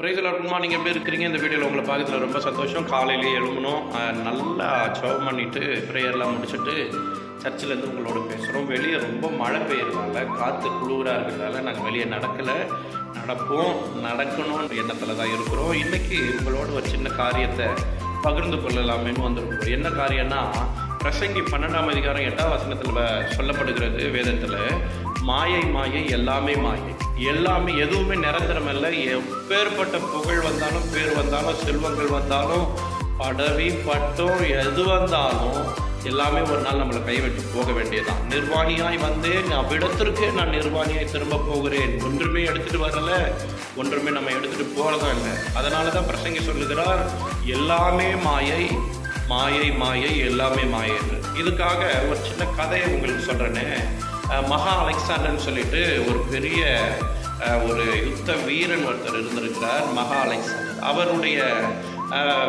பிரைஸில் இருக்குமா நீங்கள் எப்படி இருக்கிறீங்க? இந்த வீடியோவில் உங்களை பார்க்கறதுல ரொம்ப சந்தோஷம். காலையிலேயே எழுமணும் நல்லா ஜவ் பண்ணிவிட்டு ப்ரேயர்லாம் முடிச்சுட்டு சர்ச்சிலேருந்து உங்களோட பேசுகிறோம் வெளியே ரொம்ப மழை பெய்யறதால காற்று குளிராக இருக்கிறதால நாங்கள் வெளியே நடக்கலை. நடப்போம். நடக்கணும்னு எண்ணத்தில் தான் இருக்கிறோம். இன்றைக்கி உங்களோட ஒரு சின்ன காரியத்தை பகிர்ந்து கொள்ளலாமேன்னு வந்திருக்கோம். என்ன காரியம்னா பிரசங்கி பன்னெண்டாம் அதிகாரம் எட்டாம் வசனத்தில் சொல்லப்படுகிறது வேதத்தில் மாயை மாயை எல்லாமே மாயை. எல்லாமே எதுவுமே நிரந்தரம் இல்லை எப்பேற்பட்ட புகழ் வந்தாலும் பேர் வந்தாலும் செல்வங்கள் வந்தாலும் படவி பட்டம் எது வந்தாலும் எல்லாமே ஒரு நாள் நம்மளை கைவிட்டு போக வேண்டியதுதான். நிர்வாணியாய் வந்து அவ்விடத்திற்கு நான் நிர்வாணியாய் திரும்ப போகிறேன். ஒன்றுமே எடுத்துகிட்டு வரல ஒன்றுமே நம்ம எடுத்துகிட்டு போகிறதும் இல்லை. அதனால தான் பிரசங்கி சொல்லுகிறார் எல்லாமே மாயை மாயை மாயை எல்லாமே மாயை இதுக்காக ஒரு சின்ன கதையை உங்களுக்கு சொல்கிறேனே மகா அலெக்சாண்டர்னு சொல்லிட்டு ஒரு பெரிய ஒரு யுத்த வீரன் ஒருத்தர் இருந்திருக்கிறார் மகா அலெக்சாண்டர். அவருடைய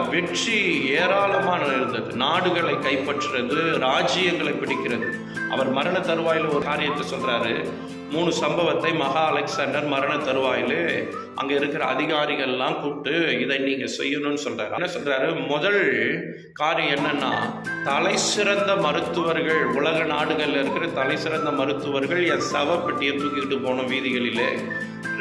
வெற்றி ஏராளமான இருந்தது. நாடுகளை கைப்பற்றுறது ராஜ்யங்களை பிடிக்கிறது. அவர் மரண தருவாயில் ஒரு காரியத்தை சொல்கிறாரு மூணு சம்பவத்தை மகா அலெக்சாண்டர் மரண தருவாயில் அங்கே இருக்கிற அதிகாரிகள்லாம் கூப்பிட்டு இதை நீங்கள் செய்யணும்னு சொல்கிறாரு என்ன சொல்கிறாரு முதல் காரியம் என்னன்னா தலை சிறந்த மருத்துவர்கள் உலக நாடுகளில் இருக்கிற தலை சிறந்த மருத்துவர்கள் என் சவப்பெட்டியை தூக்கிட்டு போன வீதிகளிலே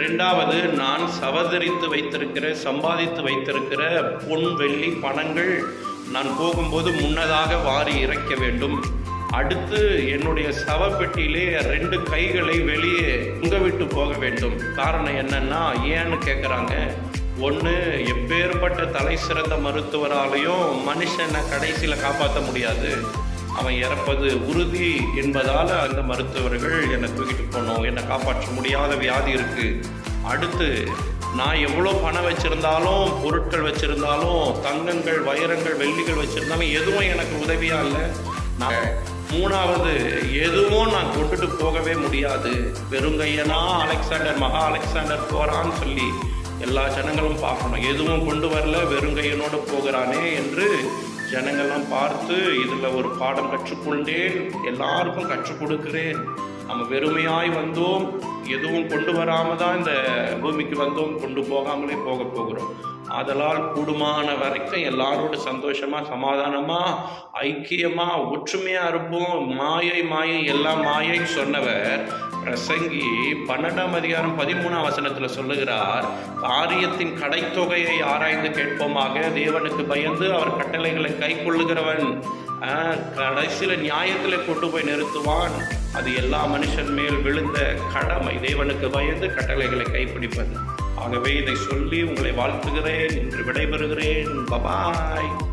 ரெண்டாவது நான் சவதரித்து வைத்திருக்கிற சம்பாதித்து வைத்திருக்கிற பொன் வெள்ளி பணங்கள் நான் போகும்போது முன்னதாக வாரி இறைக்க வேண்டும். அடுத்து என்னுடைய சவப்பெட்டியிலே ரெண்டு கைகளை வெளியே உங்க விட்டு போக வேண்டும். காரணம் என்னன்னா ஏன்னு கேட்குறாங்க ஒன்று எப்பேற்பட்ட தலை சிறந்த மருத்துவராலையும் மனுஷனை கடைசியில் காப்பாற்ற முடியாது. அவன் இறப்பது உறுதி என்பதால் அந்த மருத்துவர்கள் என்னை தூக்கிட்டு போகணும் என்னை காப்பாற்ற முடியாத வியாதி இருக்கு. அடுத்து நான் எவ்வளோ பணம் வச்சுருந்தாலும் பொருட்கள் வச்சுருந்தாலும் தங்கங்கள் வைரங்கள் வெள்ளிகள் வச்சுருந்தாலும் எதுவும் எனக்கு உதவியாக இல்லை. நான் மூணாவது எதுவும் நான் கொண்டுட்டு போகவே முடியாது. வெறுங்கையனா அலெக்சாண்டர் மகா அலெக்சாண்டர் போகிறான்னு சொல்லி எல்லா ஜனங்களும் பார்க்கணும். எதுவும் கொண்டு வரல வெறுங்கையனோடு போகிறானே என்று ஜனங்கள்லாம் பார்த்து இதில் ஒரு பாடம் கற்றுக்கொண்டேன். எல்லாருக்கும் கற்றுக் கொடுக்கிறேன். நம்ம வெறுமையாய் வந்தோம். எதுவும் கொண்டு வராமல் தான் இந்த பூமிக்கு வந்தோம் கொண்டு போகாமலே போக போகிறோம். ஆதலால் கூடுமான வரைக்கும் எல்லாரோட சந்தோஷமாக சமாதானமாக ஐக்கியமாக ஒற்றுமையாக இருப்போம். மாயை மாயை எல்லாம் மாயை சொன்னவர் பிரசங்கி பன்னெண்டாம் அதிகாரம் பதிமூணாம் வசனத்தில் சொல்லுகிறார் காரியத்தின் கடைத்தொகையை ஆராய்ந்து கேட்போமாக. தேவனுக்கு பயந்து அவர் கட்டளைகளை கை கொள்ளுகிறவன் கடைசியில் நியாயத்தில் கொண்டு போய் நிறுத்துவான். அது எல்லா மனுஷன் மேல் விழுந்த கடமை. தேவனுக்கு பயந்து கட்டளைகளை கைப்பிடிப்பது. ஆகவே இதை சொல்லி உங்களை வாழ்த்துகிறேன். இன்று விடைபெறுகிறேன். பபாய்